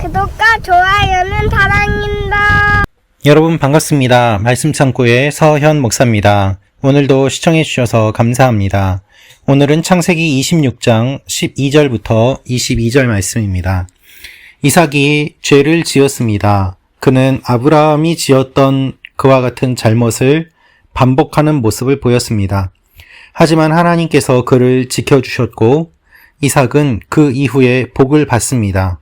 구독과 좋아요는 사랑입니다. 여러분 반갑습니다. 말씀 창고의 서현 목사입니다. 오늘도 시청해 주셔서 감사합니다. 오늘은 창세기 26장 12절부터 22절 말씀입니다. 이삭이 죄를 지었습니다. 그는 아브라함이 지었던 그와 같은 잘못을 반복하는 모습을 보였습니다. 하지만 하나님께서 그를 지켜주셨고 이삭은 그 이후에 복을 받습니다.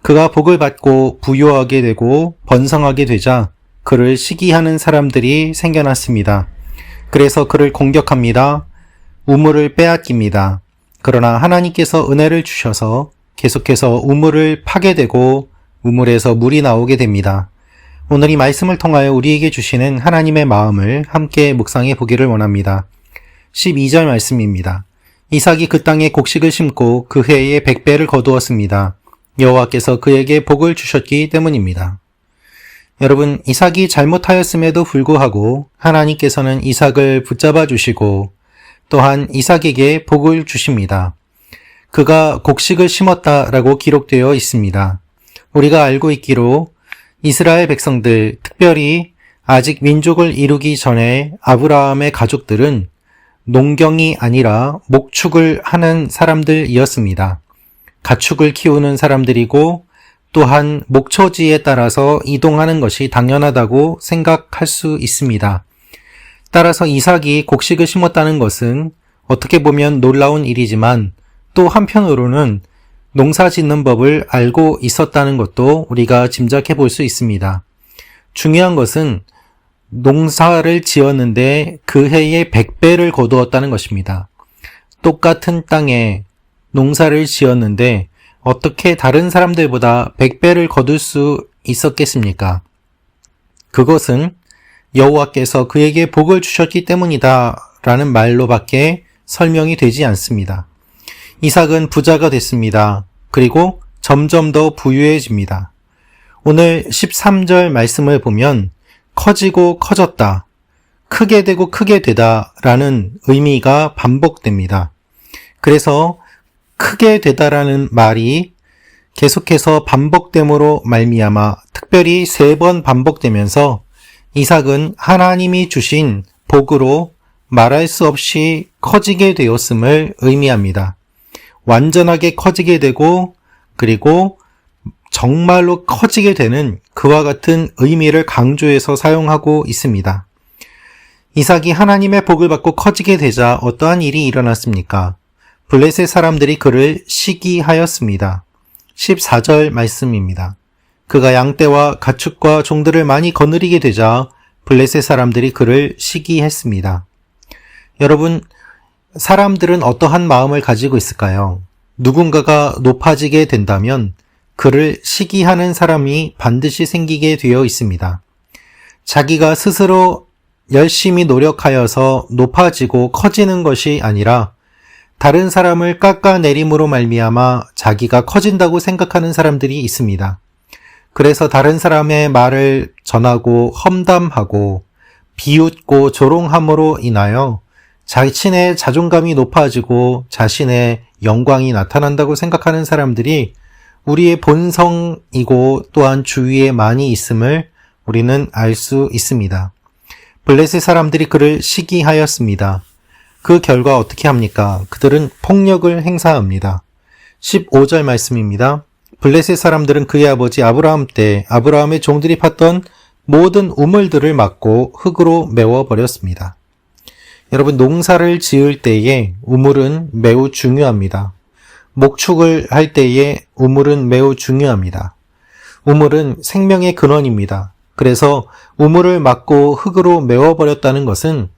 그가 복을 받고 부유하게 되고 번성하게 되자 그를 시기하는 사람들이 생겨났습니다. 그래서 그를 공격합니다. 우물을 빼앗깁니다. 그러나 하나님께서 은혜를 주셔서 계속해서 우물을 파게 되고 우물에서 물이 나오게 됩니다. 오늘 이 말씀을 통하여 우리에게 주시는 하나님의 마음을 함께 묵상해 보기를 원합니다. 12절 말씀입니다. 이삭이 그 땅에 곡식을 심고 그 해에 백배를 거두었습니다. 여호와께서 그에게 복을 주셨기 때문입니다. 여러분, 이삭이 잘못하였음에도 불구하고 하나님께서는 이삭을 붙잡아 주시고 또한 이삭에게 복을 주십니다. 그가 곡식을 심었다라고 기록되어 있습니다. 우리가 알고 있기로 이스라엘 백성들, 특별히 아직 민족을 이루기 전에 아브라함의 가족들은 농경이 아니라 목축을 하는 사람들이었습니다. 가축을 키우는 사람들이고 또한 목초지에 따라서 이동하는 것이 당연하다고 생각할 수 있습니다. 따라서 이삭이 곡식을 심었다는 것은 어떻게 보면 놀라운 일이지만 또 한편으로는 농사 짓는 법을 알고 있었다는 것도 우리가 짐작해 볼 수 있습니다. 중요한 것은 농사를 지었는데 그 해에 100배를 거두었다는 것입니다. 똑같은 땅에 농사를 지었는데 어떻게 다른 사람들보다 100배를 거둘 수 있었겠습니까? 그것은 여호와께서 그에게 복을 주셨기 때문이다 라는 말로밖에 설명이 되지 않습니다. 이삭은 부자가 됐습니다. 그리고 점점 더 부유해집니다. 오늘 13절 말씀을 보면 커지고 커졌다, 크게 되고 크게 되다 라는 의미가 반복됩니다. 그래서 크게 되다라는 말이 계속해서 반복됨으로 말미암아 특별히 세 번 반복되면서 이삭은 하나님이 주신 복으로 말할 수 없이 커지게 되었음을 의미합니다. 완전하게 커지게 되고 그리고 정말로 커지게 되는 그와 같은 의미를 강조해서 사용하고 있습니다. 이삭이 하나님의 복을 받고 커지게 되자 어떠한 일이 일어났습니까? 블레셋 사람들이 그를 시기하였습니다. 14절 말씀입니다. 그가 양떼와 가축과 종들을 많이 거느리게 되자 블레셋 사람들이 그를 시기했습니다. 여러분, 사람들은 어떠한 마음을 가지고 있을까요? 누군가가 높아지게 된다면 그를 시기하는 사람이 반드시 생기게 되어 있습니다. 자기가 스스로 열심히 노력하여서 높아지고 커지는 것이 아니라 다른 사람을 깎아내림으로 말미암아 자기가 커진다고 생각하는 사람들이 있습니다. 그래서 다른 사람의 말을 전하고 험담하고 비웃고 조롱함으로 인하여 자신의 자존감이 높아지고 자신의 영광이 나타난다고 생각하는 사람들이 우리의 본성이고 또한 주위에 많이 있음을 우리는 알 수 있습니다. 블레셋 사람들이 그를 시기하였습니다. 그 결과 어떻게 합니까? 그들은 폭력을 행사합니다. 15절 말씀입니다. 블레셋 사람들은 그의 아버지 아브라함 때 아브라함의 종들이 팠던 모든 우물들을 막고 흙으로 메워버렸습니다. 여러분, 농사를 지을 때에 우물은 매우 중요합니다. 목축을 할 때에 우물은 매우 중요합니다. 우물은 생명의 근원입니다. 그래서 우물을 막고 흙으로 메워버렸다는 것은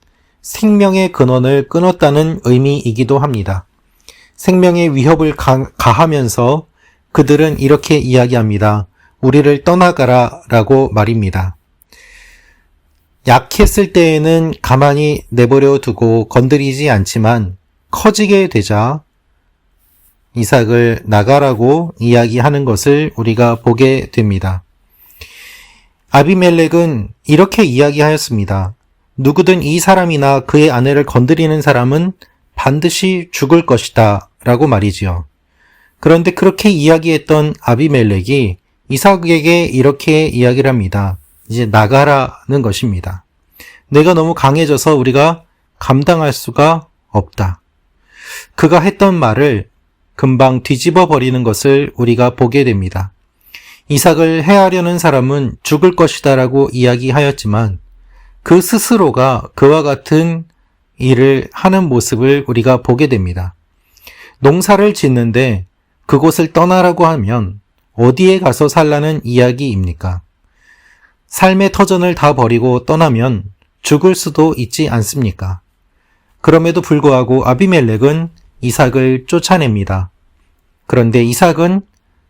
생명의 근원을 끊었다는 의미이기도 합니다. 생명의 위협을 가, 가하면서 그들은 이렇게 이야기합니다. 우리를 떠나가라 라고 말입니다. 약했을 때에는 가만히 내버려 두고 건드리지 않지만 커지게 되자 이삭을 나가라고 이야기하는 것을 우리가 보게 됩니다. 아비멜렉은 이렇게 이야기하였습니다. 누구든 이 사람이나 그의 아내를 건드리는 사람은 반드시 죽을 것이다. 라고 말이지요. 그런데 그렇게 이야기했던 아비멜렉이 이삭에게 이렇게 이야기를 합니다. 이제 나가라는 것입니다. 내가 너무 강해져서 우리가 감당할 수가 없다. 그가 했던 말을 금방 뒤집어 버리는 것을 우리가 보게 됩니다. 이삭을 해하려는 사람은 죽을 것이다 라고 이야기하였지만 그 스스로가 그와 같은 일을 하는 모습을 우리가 보게 됩니다. 농사를 짓는데 그곳을 떠나라고 하면 어디에 가서 살라는 이야기입니까? 삶의 터전을 다 버리고 떠나면 죽을 수도 있지 않습니까? 그럼에도 불구하고 아비멜렉은 이삭을 쫓아냅니다. 그런데 이삭은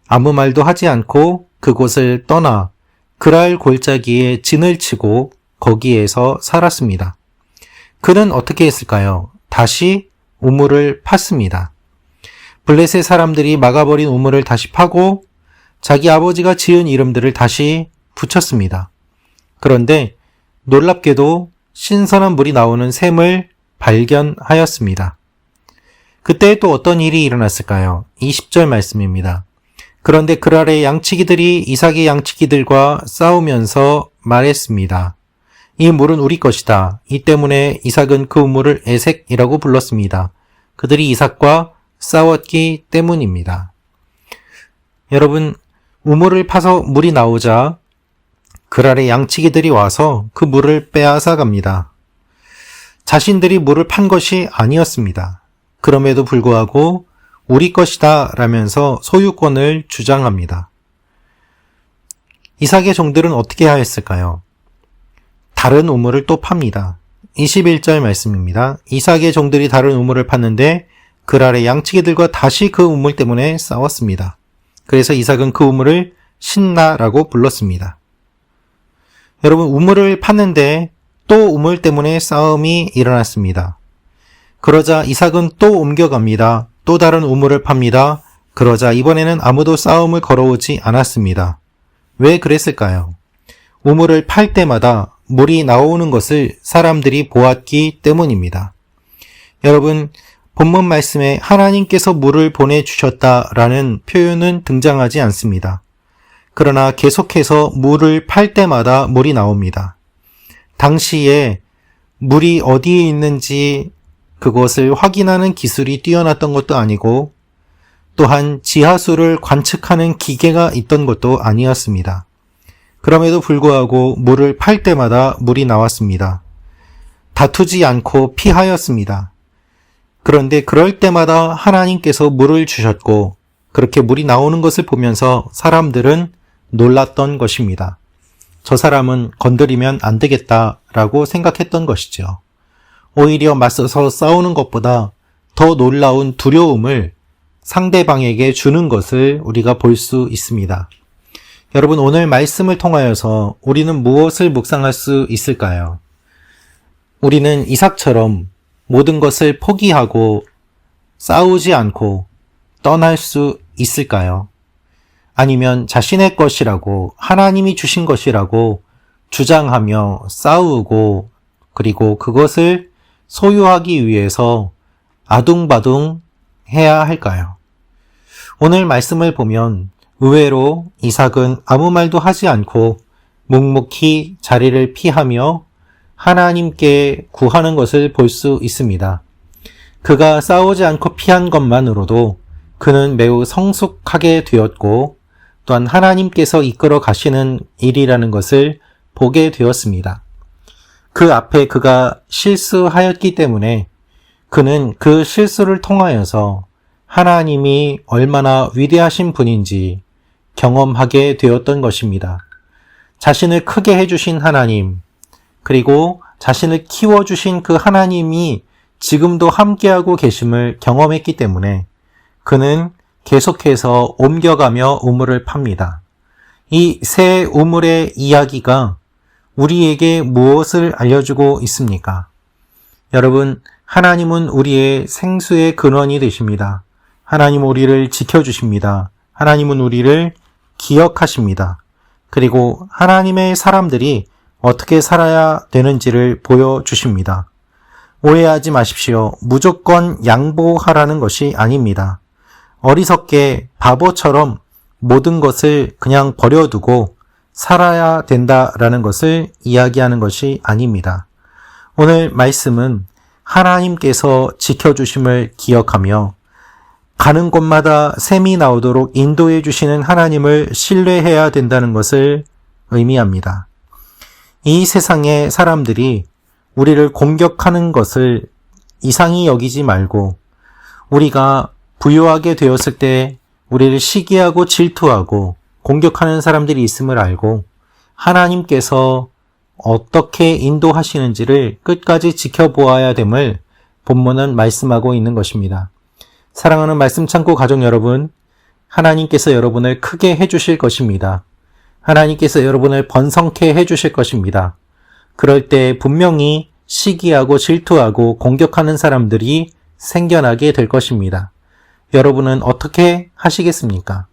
아무 말도 하지 않고 그곳을 떠나 그랄 골짜기에 진을 치고 거기에서 살았습니다. 그는 어떻게 했을까요? 다시 우물을 팠습니다. 블레셋 사람들이 막아버린 우물을 다시 파고 자기 아버지가 지은 이름들을 다시 붙였습니다. 그런데 놀랍게도 신선한 물이 나오는 샘을 발견하였습니다. 그때 또 어떤 일이 일어났을까요? 20절 말씀입니다. 그런데 그랄의 양치기들이 이삭의 양치기들과 싸우면서 말했습니다. 이 물은 우리 것이다. 이 때문에 이삭은 그 우물을 에색이라고 불렀습니다. 그들이 이삭과 싸웠기 때문입니다. 여러분, 우물을 파서 물이 나오자 그랄의 양치기들이 와서 그 물을 빼앗아 갑니다. 자신들이 물을 판 것이 아니었습니다. 그럼에도 불구하고 우리 것이다 라면서 소유권을 주장합니다. 이삭의 종들은 어떻게 하였을까요? 다른 우물을 또 팝니다. 21절 말씀입니다. 이삭의 종들이 다른 우물을 팠는데 그랄의 양치기들과 다시 그 우물 때문에 싸웠습니다. 그래서 이삭은 그 우물을 신나라고 불렀습니다. 여러분, 우물을 팠는데 또 우물 때문에 싸움이 일어났습니다. 그러자 이삭은 또 옮겨갑니다. 또 다른 우물을 팝니다. 그러자 이번에는 아무도 싸움을 걸어오지 않았습니다. 왜 그랬을까요? 우물을 팔 때마다 물이 나오는 것을 사람들이 보았기 때문입니다. 여러분, 본문 말씀에 하나님께서 물을 보내주셨다라는 표현은 등장하지 않습니다. 그러나 계속해서 물을 팔 때마다 물이 나옵니다. 당시에 물이 어디에 있는지 그것을 확인하는 기술이 뛰어났던 것도 아니고 또한 지하수를 관측하는 기계가 있던 것도 아니었습니다. 그럼에도 불구하고 물을 팔 때마다 물이 나왔습니다. 다투지 않고 피하였습니다. 그런데 그럴 때마다 하나님께서 물을 주셨고 그렇게 물이 나오는 것을 보면서 사람들은 놀랐던 것입니다. 저 사람은 건드리면 안 되겠다라고 생각했던 것이죠. 오히려 맞서서 싸우는 것보다 더 놀라운 두려움을 상대방에게 주는 것을 우리가 볼 수 있습니다. 여러분, 오늘 말씀을 통하여서 우리는 무엇을 묵상할 수 있을까요? 우리는 이삭처럼 모든 것을 포기하고 싸우지 않고 떠날 수 있을까요? 아니면 자신의 것이라고 하나님이 주신 것이라고 주장하며 싸우고 그리고 그것을 소유하기 위해서 아둥바둥 해야 할까요? 오늘 말씀을 보면 의외로 이삭은 아무 말도 하지 않고 묵묵히 자리를 피하며 하나님께 구하는 것을 볼 수 있습니다. 그가 싸우지 않고 피한 것만으로도 그는 매우 성숙하게 되었고 또한 하나님께서 이끌어 가시는 일이라는 것을 보게 되었습니다. 그 앞에 그가 실수하였기 때문에 그는 그 실수를 통하여서 하나님이 얼마나 위대하신 분인지 경험하게 되었던 것입니다. 자신을 크게 해주신 하나님, 그리고 자신을 키워주신 그 하나님이 지금도 함께하고 계심을 경험했기 때문에 그는 계속해서 옮겨가며 우물을 팝니다. 이 새 우물의 이야기가 우리에게 무엇을 알려주고 있습니까? 여러분, 하나님은 우리의 생수의 근원이 되십니다. 하나님은 우리를 지켜주십니다. 하나님은 우리를 기억하십니다. 그리고 하나님의 사람들이 어떻게 살아야 되는지를 보여주십니다. 오해하지 마십시오. 무조건 양보하라는 것이 아닙니다. 어리석게 바보처럼 모든 것을 그냥 버려두고 살아야 된다라는 것을 이야기하는 것이 아닙니다. 오늘 말씀은 하나님께서 지켜주심을 기억하며 가는 곳마다 샘이 나오도록 인도해 주시는 하나님을 신뢰해야 된다는 것을 의미합니다. 이 세상의 사람들이 우리를 공격하는 것을 이상히 여기지 말고 우리가 부유하게 되었을 때 우리를 시기하고 질투하고 공격하는 사람들이 있음을 알고 하나님께서 어떻게 인도하시는지를 끝까지 지켜보아야 됨을 본문은 말씀하고 있는 것입니다. 사랑하는 말씀 창고 가족 여러분, 하나님께서 여러분을 크게 해주실 것입니다. 하나님께서 여러분을 번성케 해주실 것입니다. 그럴 때 분명히 시기하고 질투하고 공격하는 사람들이 생겨나게 될 것입니다. 여러분은 어떻게 하시겠습니까?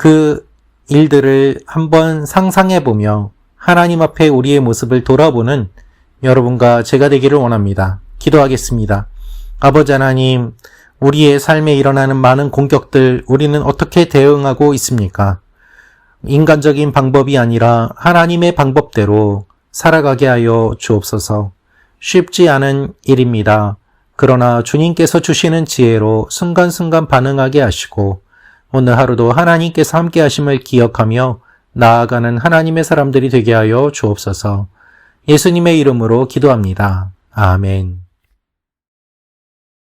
그 일들을 한번 상상해 보며 하나님 앞에 우리의 모습을 돌아보는 여러분과 제가 되기를 원합니다. 기도하겠습니다. 아버지 하나님, 우리의 삶에 일어나는 많은 공격들 우리는 어떻게 대응하고 있습니까? 인간적인 방법이 아니라 하나님의 방법대로 살아가게 하여 주옵소서. 쉽지 않은 일입니다. 그러나 주님께서 주시는 지혜로 순간순간 반응하게 하시고 오늘 하루도 하나님께서 함께 하심을 기억하며 나아가는 하나님의 사람들이 되게 하여 주옵소서. 예수님의 이름으로 기도합니다. 아멘.